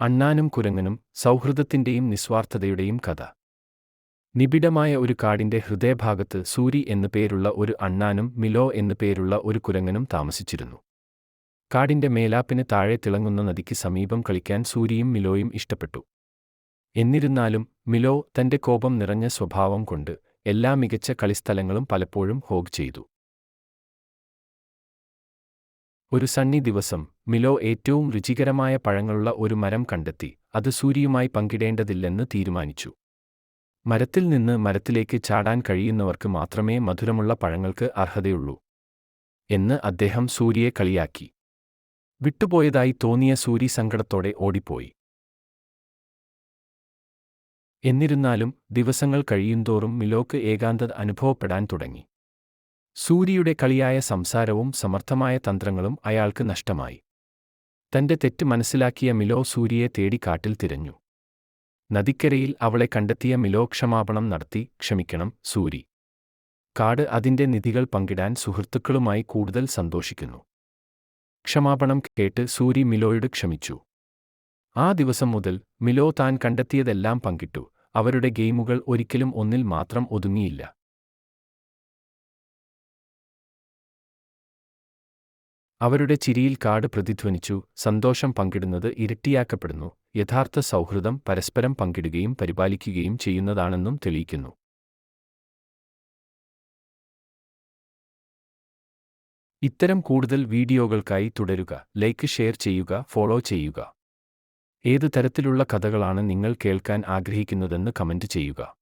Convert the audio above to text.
അണ്ണാനും കുരങ്ങനും സൗഹൃദത്തിന്റെയും നിസ്വാർത്ഥതയുടെയും കഥ. നിബിഡമായ ഒരു കാടിന്റെ ഹൃദയഭാഗത്ത് സൂരി എന്നു പേരുള്ള ഒരു അണ്ണാനും മിലോ എന്നു പേരുള്ള ഒരു കുരങ്ങനും താമസിച്ചിരുന്നു. കാടിന്റെ മേലാപ്പിന് താഴെ തിളങ്ങുന്ന നദിക്ക് സമീപം കളിക്കാൻ സൂരിയും മിലോയും ഇഷ്ടപ്പെട്ടു. എന്നിരുന്നാലും മിലോ തന്റെ കോപം നിറഞ്ഞ സ്വഭാവം കൊണ്ട് എല്ലാ മികച്ച കളിസ്ഥലങ്ങളും പലപ്പോഴും ഹോഗ് ചെയ്തു. ഒരു സണ്ണി ദിവസം മിലോ ഏറ്റവും രുചികരമായ പഴങ്ങളുള്ള ഒരു മരം കണ്ടെത്തി അത് സൂര്യയുമായി പങ്കിടേണ്ടതില്ലെന്ന് തീരുമാനിച്ചു. മരത്തിൽ നിന്ന് മരത്തിലേക്ക് ചാടാൻ കഴിയുന്നവർക്ക് മാത്രമേ മധുരമുള്ള പഴങ്ങൾക്ക് അർഹതയുള്ളൂ എന്ന് അദ്ദേഹം സൂര്യയെ കളിയാക്കി. വിട്ടുപോയതായി തോന്നിയ സൂരി സങ്കടത്തോടെ ഓടിപ്പോയി. എന്നിരുന്നാലും ദിവസങ്ങൾ കഴിയുന്തോറും മിലോക്ക് ഏകാന്തത അനുഭവപ്പെടാൻ തുടങ്ങി. സൂര്യയുടെ കളിയായ സംസാരവും സമർത്ഥമായ തന്ത്രങ്ങളും അയാൾക്ക് നഷ്ടമായി. തന്റെ തെറ്റ് മനസ്സിലാക്കിയ മിലോ സൂര്യയെ തേടി കാട്ടിൽ തിരഞ്ഞു. നദിക്കരയിൽ അവളെ കണ്ടെത്തിയ മിലോ ക്ഷമാപണം നടത്തി ക്ഷമിക്കണം സൂരി. കാട് അതിന്റെ നിധികൾ പങ്കിടാൻ സുഹൃത്തുക്കളുമായി കൂടുതൽ സന്തോഷിക്കുന്നു. ക്ഷമാപണം കേട്ട് സൂരി മിലോയോട് ക്ഷമിച്ചു. ആ ദിവസം മുതൽ മിലോ താൻ കണ്ടെത്തിയതെല്ലാം പങ്കിട്ടു. അവരുടെ ഗെയിമുകൾ ഒരിക്കലും ഒന്നിൽ മാത്രം ഒതുങ്ങിയില്ല. അവരുടെ ചിരിയിൽ കാട് പ്രതിധ്വനിച്ചു സന്തോഷം പങ്കിടുന്നത് ഇരട്ടിയാക്കപ്പെടുന്നു യഥാർത്ഥ സൗഹൃദം പരസ്പരം പങ്കിടുകയും പരിപാലിക്കുകയും ചെയ്യുന്നതാണെന്നും തെളിയിക്കുന്നു. ഇത്തരം കൂടുതൽ വീഡിയോകൾക്കായി തുടരുക ലൈക്ക് ഷെയർ ചെയ്യുക ഫോളോ ചെയ്യുക. ഏത് തരത്തിലുള്ള കഥകളാണ് നിങ്ങൾ കേൾക്കാൻ ആഗ്രഹിക്കുന്നതെന്ന് കമന്റ് ചെയ്യുക.